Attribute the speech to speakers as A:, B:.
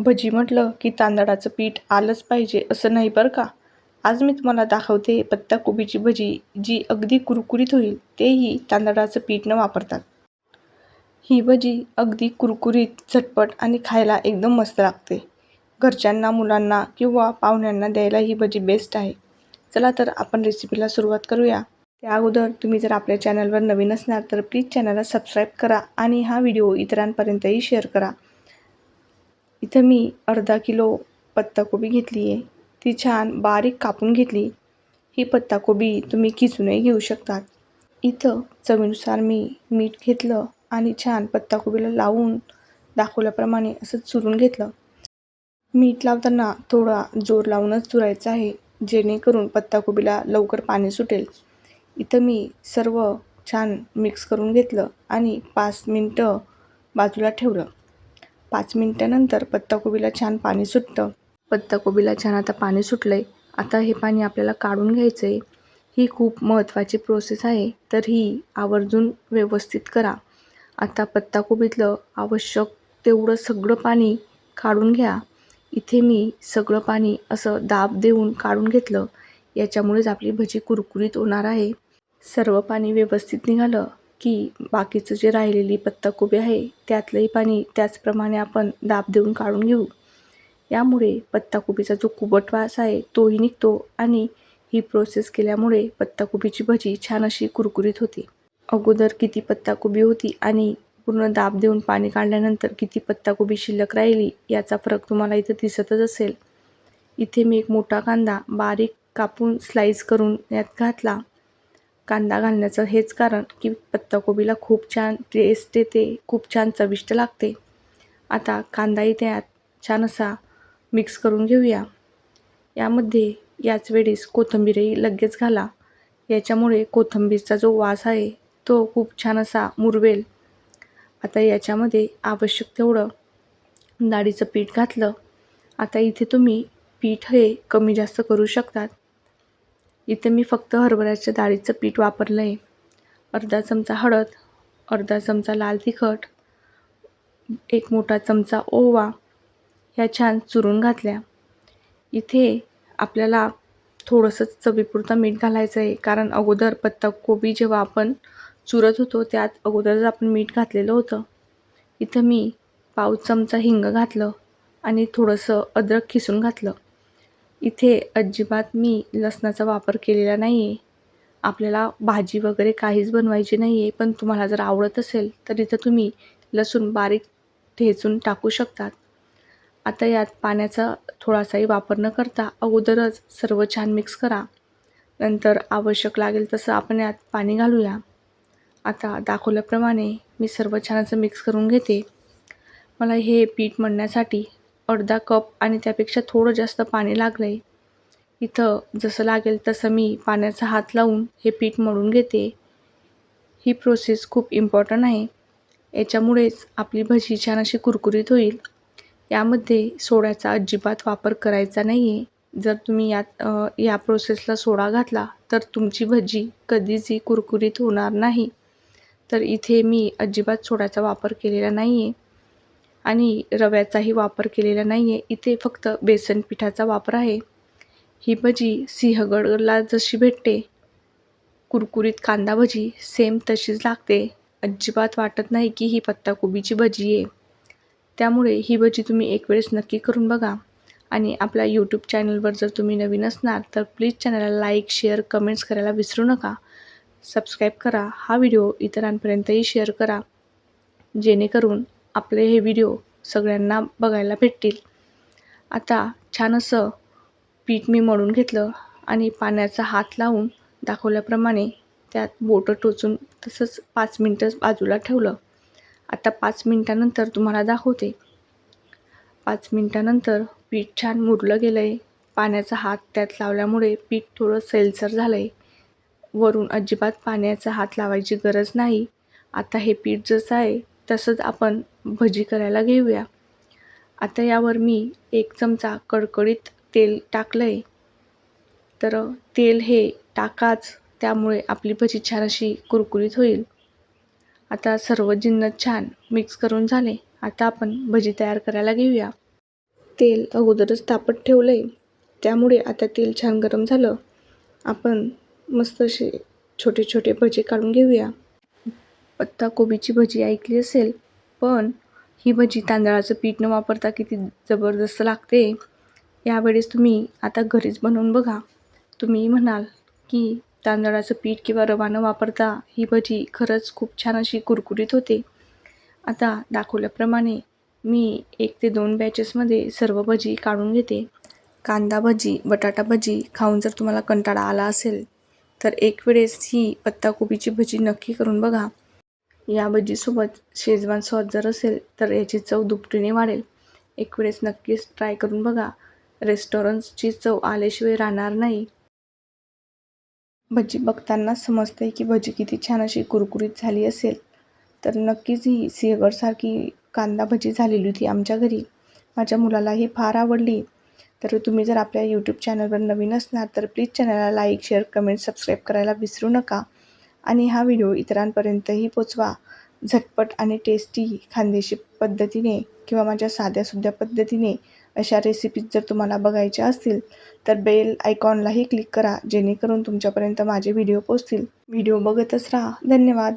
A: भजी म्हटलं की तांदळाचं पीठ आलंच पाहिजे असं नाही बरं का? आज मी तुम्हाला दाखवते पत्ताकोबीची भजी जी अगदी कुरकुरीत होईल तेही तांदळाचं पीठ न वापरतात ही भजी अगदी कुरकुरीत झटपट आणि खायला एकदम मस्त लागते. घरच्यांना मुलांना किंवा पाहुण्यांना द्यायला ही भजी बेस्ट आहे. चला तर आपण रेसिपीला सुरुवात करूया. त्या अगोदर तुम्ही जर आपल्या चॅनलवर नवीन असणार तर प्लीज चॅनलला सबस्क्राईब करा आणि हा व्हिडिओ इतरांपर्यंतही शेअर करा. इथं मी अर्धा किलो पत्ताकोबी घेतली आहे. ती छान बारीक कापून घेतली. ही पत्ताकोबी तुम्ही किसूनही घेऊ शकतात. इथं चवीनुसार मी मीठ घेतलं आणि छान पत्ताकोबीला लावून दाखवल्याप्रमाणे असं चुरून घेतलं. मीठ लावताना थोडा जोर लावूनच चुरायचं आहे जेणेकरून पत्ताकोबीला लवकर पाणी सुटेल. इथं मी सर्व छान मिक्स करून घेतलं आणि पाच मिनटं बाजूला ठेवलं. पाच मिनटानंतर पत्ताकोबीला छान पाणी सुटतं. पत्ताकोबीला छान आता पाणी सुटलं आहे आता हे पाणी आपल्याला काढून घ्यायचं आहे ही खूप महत्त्वाची प्रोसेस आहे. तर ही आवर्जून व्यवस्थित करा. आता पत्ताकोबीतलं आवश्यक तेवढं सगळं पाणी काढून घ्या. इथे मी सगळं पाणी असं दाब देऊन काढून घेतलं. याच्यामुळेच आपली भजी कुरकुरीत होणार आहे. सर्व पाणी व्यवस्थित निघालं. की बाकीचं जे राहिलेली पत्ताकोबी आहे त्यातलंही पाणी त्याचप्रमाणे आपण दाब देऊन काढून घेऊ. यामुळे पत्ताकोबीचा जो कुबट वास आहे तोही निघतो आणि ही प्रोसेस केल्यामुळे पत्ताकोबीची भजी छान अशी कुरकुरीत होते. अगोदर किती पत्ताकोबी होती आणि पूर्ण दाब देऊन पाणी काढल्यानंतर किती पत्ताकोबी शिल्लक राहिली याचा फरक तुम्हाला इथं दिसतच असेल. इथे मी एक मोठा कांदा बारीक कापून स्लाईस करून यात घातला. कांदा घालण्याचं हेच कारण की पत्ताकोबीला खूप छान टेस्ट येते खूप छान चविष्ट लागते. आता कांदाही त्यात छान असा मिक्स करून घेऊया. यामध्ये याच वेळेस कोथिंबीरही लगेच घाला. याच्यामुळे कोथिंबीरचा जो वास आहे तो खूप छान असा मुरवेल. आता याच्यामध्ये आवश्यक तेवढं डाळीचं पीठ घातलं. आता इथे तुम्ही पीठ हे कमी जास्त करू शकतात. इथे मी फक्त हरभऱ्याच्या डाळीचं पीठ वापरलं आहे अर्धा चमचा हळद अर्धा चमचा लाल तिखट एक मोठा चमचा ओवा ह्या छान चुरून घातल्या. इथे आपल्याला थोडंसं चवीपुरतं मीठ घालायचं आहे कारण अगोदर पत्ताकोबी जेव्हा आपण चुरत होतो त्यात अगोदरच आपण मीठ घातलेलं होतं. इथं मी पाव चमचा हिंग घातलं आणि थोडंसं अद्रक खिसून घातलं. इथे अजिबात मी लसणाचा वापर केलेला नाही आहे आपल्याला भाजी वगैरे काहीच बनवायची नाही आहे पण तुम्हाला जर आवडत असेल तर इथं तुम्ही लसूण बारीक ठेचून टाकू शकतात. आता यात पाण्याचा थोडासाही वापर न करता अगोदरच सर्व छान मिक्स करा. नंतर आवश्यक लागेल तसं आपण यात पाणी घालूया. आता दाखवल्याप्रमाणे मी सर्व छान असं मिक्स करून घेते. मला हे पीठ म्हणण्यासाठी अर्धा कप आणि त्यापेक्षा थोडं जास्त पाणी लागलं आहे इथं जसं लागेल तसं मी पाण्याचा हात लावून हे पीठ मळून घेते. ही प्रोसेस खूप इम्पॉर्टंट आहे. याच्यामुळेच आपली भजी छान अशी कुरकुरीत होईल. यामध्ये सोड्याचा अजिबात वापर करायचा नाही आहे जर तुम्ही यात या प्रोसेसला सोडा घातला तर तुमची भजी कधीचही कुरकुरीत होणार नाही. तर इथे मी अजिबात सोड्याचा वापर केलेला नाही आहे आणि रव्याचाही वापर केलेला नाही आहे इथे फक्त बेसन पिठाचा वापर आहे. ही भजी सिंहगडला जशी भेटते कुरकुरीत कांदा भजी सेम तशीच लागते. अजिबात वाटत नाही की ही पत्ताकोबीची भजी आहे. त्यामुळे ही भजी तुम्ही एक वेळेस नक्की करून बघा. आणि आपल्या यूट्यूब चॅनलवर जर तुम्ही नवीन असणार तर प्लीज चॅनलला लाईक शेअर कमेंट्स करायला विसरू नका. सबस्क्राईब करा. हा व्हिडिओ इतरांपर्यंतही शेअर करा. जेणेकरून आपले हे व्हिडिओ सगळ्यांना बघायला भेटतील. आता छान असं पीठ मी मळून घेतलं आणि पाण्याचा हात लावून दाखवल्याप्रमाणे त्यात बोटं टोचून तसंच पाच मिनटं बाजूला ठेवलं. आता पाच मिनटानंतर तुम्हाला दाखवते. पाच मिनटानंतर पीठ छान मुरलं गेलं आहे पाण्याचा हात त्यात लावल्यामुळे पीठ थोडं सैलसर झालं आहे वरून अजिबात पाण्याचा हात लावायची गरज नाही. आता हे पीठ जसं आहे तसंच आपण भजी करायला घेऊया. आता यावर मी एक चमचा कडकडीत तेल टाकलं आहे तर तेल हे टाकाच त्यामुळे आपली भजी छान अशी कुरकुरीत होईल. आता सर्व जिन्नत छान मिक्स करून झाले. आता आपण भजी तयार करायला घेऊया. तेल अगोदरच तापत ठेवलं आहे त्यामुळे आता तेल छान गरम झालं. आपण मस्त असे छोटे छोटे भजे काढून घेऊया. पत्ताकोबीची भजी ऐकली असेल पण ही भजी तांदळाचं पीठ न वापरता किती जबरदस्त लागते यावेळेस तुम्ही आता घरीच बनवून बघा. तुम्ही म्हणाल की तांदळाचं पीठ किंवा रवा न वापरता ही भजी खरंच खूप छान अशी कुरकुरीत होते. आता दाखवल्याप्रमाणे मी एक ते दोन बॅचेसमध्ये सर्व भजी काढून घेते. कांदा भजी बटाटा भजी खाऊन जर तुम्हाला कंटाळा आला असेल तर एक वेळेस ही पत्ताकोबीची भजी नक्की करून बघा. या भजीसोबत शेजवान सॉस जर असेल तर याची चव दुपटीने वाढेल. एक वेळेस नक्कीच ट्राय करून बघा. रेस्टॉरंट्सची चव आल्याशिवाय राहणार नाही. भजी बघताना समजते की भजी किती छान अशी कुरकुरीत झाली असेल. तर नक्कीच ही सिंहगडसारखी कांदा भजी झालेली होती आमच्या घरी. माझ्या मुलाला ही फार आवडली. तर तुम्ही जर आपल्या यूट्यूब चॅनलवर नवीन असणार तर प्लीज चॅनलला लाईक शेअर कमेंट सबस्क्राईब करायला विसरू नका. आणि हा व्हिडिओ इतरांपर्यंतही पोचवा. झटपट आणि टेस्टी खानदेशी पद्धतीने किंवा माझ्या साध्यासुद्धा पद्धतीने अशा रेसिपीज जर तुम्हाला बघायच्या असतील तर बेल आयकॉनलाही क्लिक करा जेणेकरून तुमच्यापर्यंत माझे व्हिडिओ पोचतील. व्हिडिओ बघतच राहा. धन्यवाद.